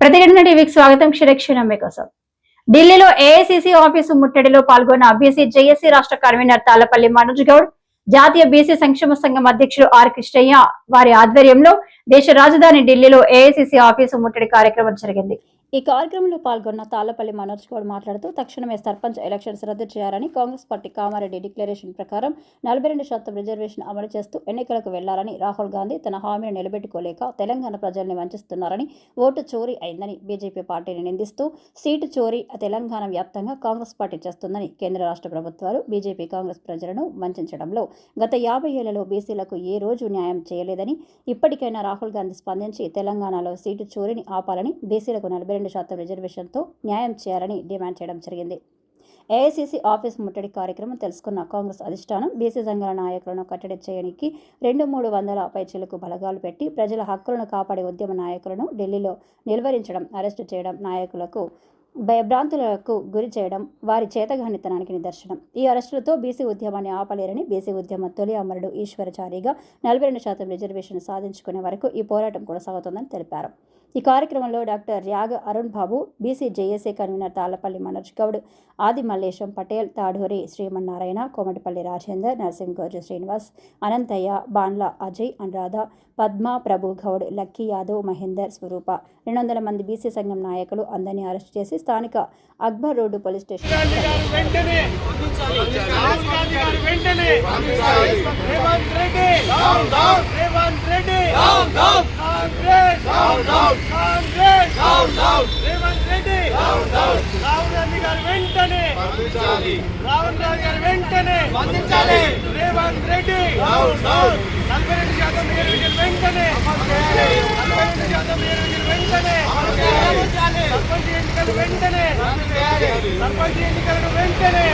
ప్రతిఘటన టీవీకి స్వాగతం. క్షణక్షణం మీకోసం. ఢిల్లీలో ఏఐసిసి ఆఫీసు ముట్టడిలో పాల్గొన్న బీసీ జేఏసీ రాష్ట్ర కన్వీనర్ తాళ్ళపల్లి మనోజ్ గౌడ్ జాతీయ బీసీ సంక్షేమ సంఘం అధ్యక్షుడు ఆర్ కృష్ణయ్య వారి ఆధ్వర్యంలో దేశ రాజధాని ఢిల్లీలో ఏఐసిసి ఆఫీసు ముట్టడి కార్యక్రమం జరిగింది. ఈ కార్యక్రమంలో పాల్గొన్న తాళ్ళపల్లి మనోజ్ గౌడ్ మాట్లాడుతూ తక్షణమే సర్పంచ్ ఎలక్షన్స్ రద్దు చేయాలని కాంగ్రెస్ పార్టీ కామారెడ్డి డిక్లరేషన్ ప్రకారం నలభై రెండు శాతం రిజర్వేషన్ అమలు చేస్తూ ఎన్నికలకు వెళ్ళాలని రాహుల్ గాంధీ తన హామీని నిలబెట్టుకోలేక తెలంగాణ ప్రజల్ని వంచిస్తున్నారని ఓటు చోరీ అయిందని బీజేపీ పార్టీని నిందిస్తూ సీటు చోరీ తెలంగాణ వ్యాప్తంగా కాంగ్రెస్ పార్టీ చేస్తుందని కేంద్ర రాష్ట్ర ప్రభుత్వాలు బీజేపీ కాంగ్రెస్ ప్రజలను వంచడంలో గత యాభై ఏళ్ళలో బీసీలకు ఏ రోజు న్యాయం చేయలేదని ఇప్పటికైనా రాహుల్ గాంధీ స్పందించి తెలంగాణలో సీటు చోరీని ఆపాలని బీసీలకు నలభై రెండు శాతం రిజర్వేషన్తో న్యాయం చేయాలని డిమాండ్ చేయడం జరిగింది. ఏఐసీసీ ఆఫీస్ ముట్టడి కార్యక్రమం తెలుసుకున్న కాంగ్రెస్ అధిష్టానం బీసీ సంఘాల నాయకులను కట్టడి చేయడానికి రెండు మూడు వందల పైచీలకు బలగాలు పెట్టి ప్రజల హక్కులను కాపాడే ఉద్యమ నాయకులను ఢిల్లీలో నిలువరించడం అరెస్టు చేయడం నాయకులకు భయభ్రాంతులకు గురి చేయడం వారి చేతగానితనానికి నిదర్శనం. ఈ అరెస్టులతో బీసీ ఉద్యమాన్ని ఆపలేరని బీసీ ఉద్యమ తొలి అమరుడు ఈశ్వరచారిగా నలభై రెండు శాతం రిజర్వేషన్ సాధించుకునే వరకు ఈ పోరాటం కొనసాగుతోందని తెలిపారు. ఈ కార్యక్రమంలో doctor Ryaga Arun Babu BC JAC convener Tallapalli Manoj Goud Adi Mallesham Patel Taduri Srimannarayana Komatipalli Rajender నరసింహగౌజు Srinivas Anantaiah Bandla Ajay Anuradha Padma Prabhu Goud lucky Yadav Mahender స్వరూప. రెండు వందల మంది బీసీ సంఘం నాయకులు అందరినీ అరెస్ట్ చేసి స్థానిక అక్బర్ రోడ్డు పోలీస్ స్టేషన్ వెంటనే రాహుల్ గాంధీ గారు వెంటనే రేవంత్ రెడ్డి రేవంత్ రెడ్డి కాంగ్రెస్ కాంగ్రెస్ రేవంత్ రెడ్డి రాహుల్ గాంధీ గారు వెంటనే. రాహుల్ గాంధీ గారు వెంటనే. రేవంత్ రెడ్డి. నలభై రెండు శాతం రిజర్వేషన్ వెంటనే. నలభై రెండు శాతం రిజర్వేషన్ వెంటనే. సర్పంచ్ ఎన్నికలు వెంటనే. సర్పంచ్ ఎన్నికలను వెంటనే.